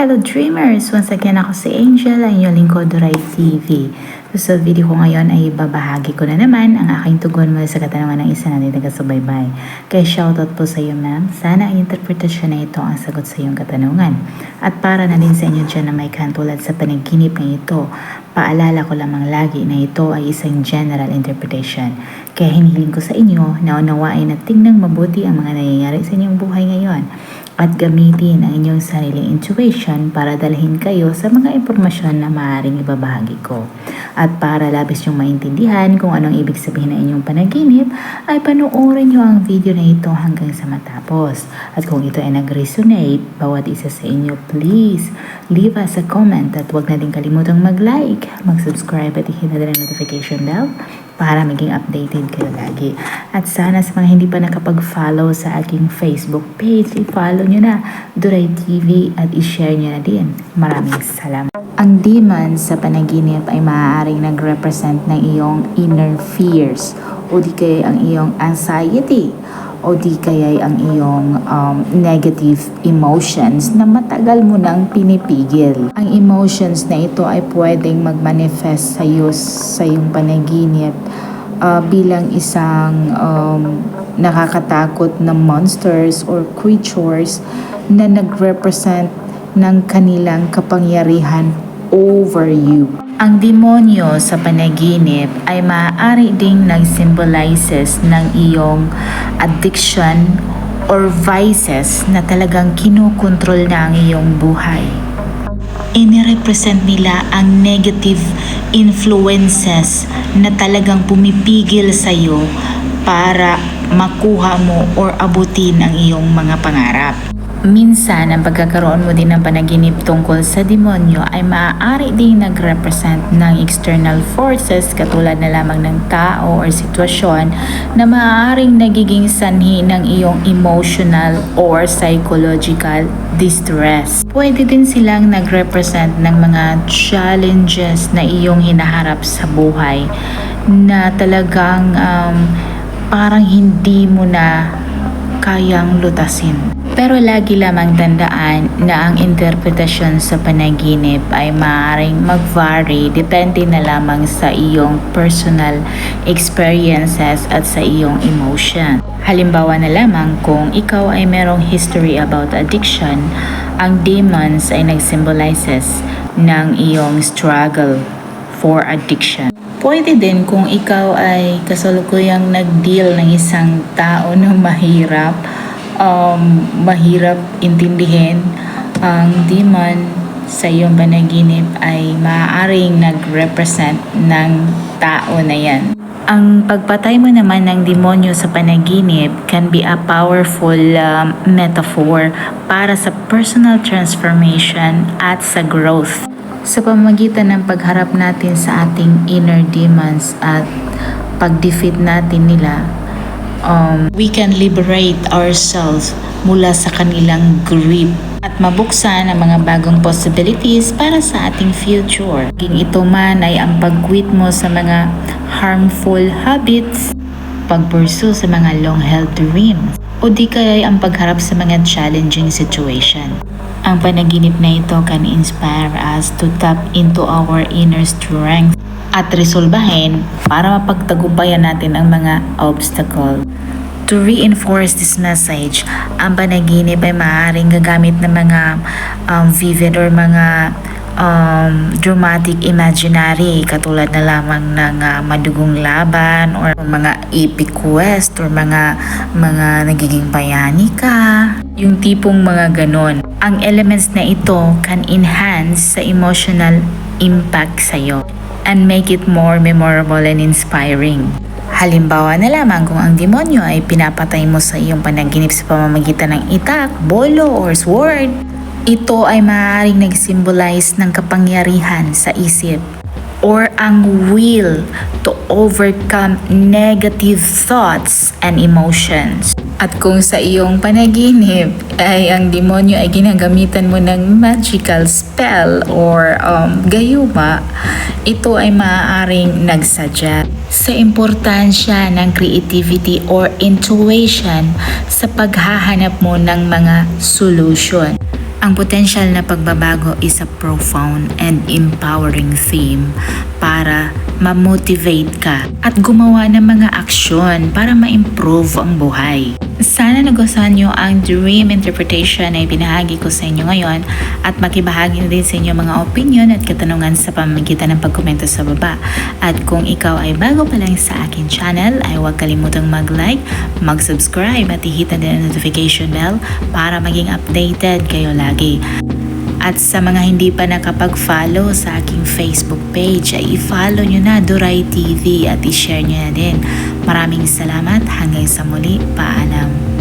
Hello Dreamers! Once again ako si Angel, ang inyong lingkod Rai TV. So, sa video ko ngayon ay babahagi ko na naman ang aking tugon mula sa katanungan ng isa natin taga-subaybay. Kaya shoutout po sa iyo ma'am. Sana ang interpretasyon na ito ang sagot sa iyong katanungan. At para na din sa inyo dyan na may katulad sa panaginip na ito, paalala ko lamang lagi na ito ay isang general interpretation. Kaya hinihiling ko sa inyo na unawain at tingnan mabuti ang mga nangyayari sa inyong buhay ngayon at gamitin ang inyong sariling intuition para dalhin kayo sa mga impormasyon na maaaring ibabahagi ko. At para labis niyong maintindihan kung anong ibig sabihin ng inyong panaginip, ay panoorin niyo ang video na ito hanggang sa matapos. At kung ito ay nag-resonate, bawat isa sa inyo, please leave us a comment at huwag na din kalimutang mag-like, mag-subscribe at i-hit na ang notification bell para maging updated kayo lagi. At sana sa mga hindi pa nakapag-follow sa aking Facebook page, i-follow nyo na Duray TV at i-share nyo na din. Maraming salamat. Ang demon sa panaginip ay maaaring nag-represent ng iyong inner fears o di kaya ang iyong anxiety o di kaya ang iyong um, negative emotions na matagal mo nang pinipigil. Ang emotions na ito ay pwedeng mag-manifest sa iyo sa iyong panaginip uh, bilang isang um, nakakatakot na monsters or creatures na nag-represent ng kanilang kapangyarihan over you. Ang demonyo sa panaginip ay maaari ding nag-symbolizes ng iyong addiction or vices na talagang kinukontrol na ang iyong buhay. Inirepresent nila ang negative influences na talagang pumipigil sa iyo para makuha mo or abutin ang iyong mga pangarap. Minsan, ang pagkakaroon mo din ng panaginip tungkol sa demonyo ay maaari ding nag-represent ng external forces katulad na lamang ng tao or sitwasyon na maaaring nagiging sanhi ng iyong emotional or psychological distress. Pwede din silang nag-represent ng mga challenges na iyong hinaharap sa buhay na talagang um, parang hindi mo na kayang lutasin. Pero lagi lamang tandaan na ang interpretasyon sa panaginip ay maaaring mag-vary depende na lamang sa iyong personal experiences at sa iyong emotion. Halimbawa na lamang kung ikaw ay merong history about addiction, ang demons ay nag-symbolizes ng iyong struggle for addiction. Pwede din kung ikaw ay kasalukuyang nag-deal ng isang tao na mahirap, um, mahirap intindihin, ang demon sa iyong panaginip ay maaaring nag-represent ng tao na yan. Ang pagpatay mo naman ng demonyo sa panaginip can be a powerful um, metaphor para sa personal transformation at sa growth sa pamagitan ng pagharap natin sa ating inner demons at pag-defeat natin nila, um, we can liberate ourselves mula sa kanilang grip at mabuksan ang mga bagong possibilities para sa ating future. Kung ito man ay ang pag-quit mo sa mga harmful habits, pag-pursue sa mga long-held dreams, o di kaya ang pagharap sa mga challenging situation. Ang panaginip na ito can inspire us to tap into our inner strength at resolbahin para mapagtagumpayan natin ang mga obstacle. To reinforce this message, ang panaginip ay maaaring gagamit ng mga um, vivid or mga um, dramatic imaginary katulad na lamang ng uh, madugong laban or mga epic quest or mga mga nagiging bayani ka yung tipong mga ganon. Ang elements na ito can enhance sa emotional impact sa iyo and make it more memorable and inspiring. Halimbawa na lamang kung ang demonyo ay pinapatay mo sa iyong panaginip sa pamamagitan ng itak, bolo, or sword, ito ay maaaring nag-symbolize ng kapangyarihan sa isip or ang will to overcome negative thoughts and emotions. At kung sa iyong panaginip ay ang demonyo ay ginagamitan mo ng magical spell or um, gayuma, ito ay maaaring nagsadya sa importansya ng creativity or intuition sa paghahanap mo ng mga solution Ang potential na pagbabago is a profound and empowering theme para ma-motivate ka at gumawa ng mga aksyon para ma-improve ang buhay. Sana nagustuhan nyo ang dream interpretation na ibinahagi ko sa inyo ngayon at makibahagi na din sa inyo mga opinion at katanungan sa pamamagitan ng pagkomento sa baba. At kung ikaw ay bago pa lang sa akin channel ay huwag kalimutang mag-like, mag-subscribe at ihit na din ang notification bell para maging updated kayo lagi. At sa mga hindi pa nakapag-follow sa aking Facebook page, ay i-follow nyo na Duray TV at i-share nyo na din. Maraming salamat. Hanggang sa muli. Paalam.